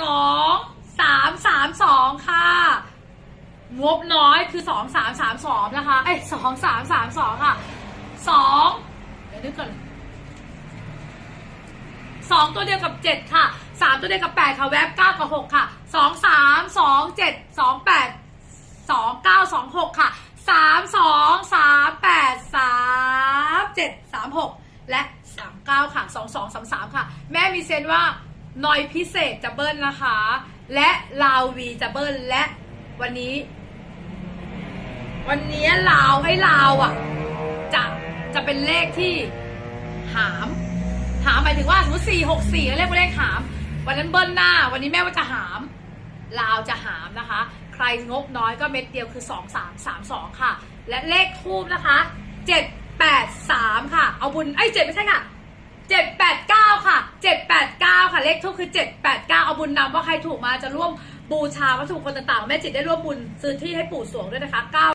สองสามสามสองค่ะงบน้อยคือสองสามสามสองนะคะเอ้สองสามสามสองค่ะสองเดี๋ยวนึกก่อนสองตัวเดียวกับเจ็ดค่ะสามตัวเดียวกับแปดค่ะแวบเก้ากับหกค่ะสองสามสองเจ็ดสองแปดสองเก้าสองหกค่ะสามสองสามแปดสามเจ็ดสามหกและสามเก้าค่ะสองสองสามสามค่ะ แม่มีเซนว่า นอยพิเศษจะเบิ้ลนะคะ และลาววีจะเบิ้ลและวันนี้ วันนี้ลาวให้ลาวอะ จะจะเป็นเลขที่หาม หามหมายถึงว่าสมมติสี่หกสี่เลขเป็นเลขหาม วันนั้นเบิ้ลหน้า วันนี้แม่ว่าจะหาม ลาวจะหามนะคะ ใครงบน้อยก็เม็ดเดียวคือสองสามสามสองค่ะ และเลขทูบนะคะเจ็ดแปดสามค่ะ เอาบุญไอ้เจ็ดไม่ใช่ค่ะเจ็ดแปดเก้าค่ะเจ็ดแป เลขทูบคือเจ็ดแปดเก้าเอาบุญนำว่าใครถูกมาจะร่วมบูชาวัตถุมงคนต่างๆ แม่จิตได้ร่วมบุญซื้อที่ให้ปู่สวงด้วยนะคะเก้า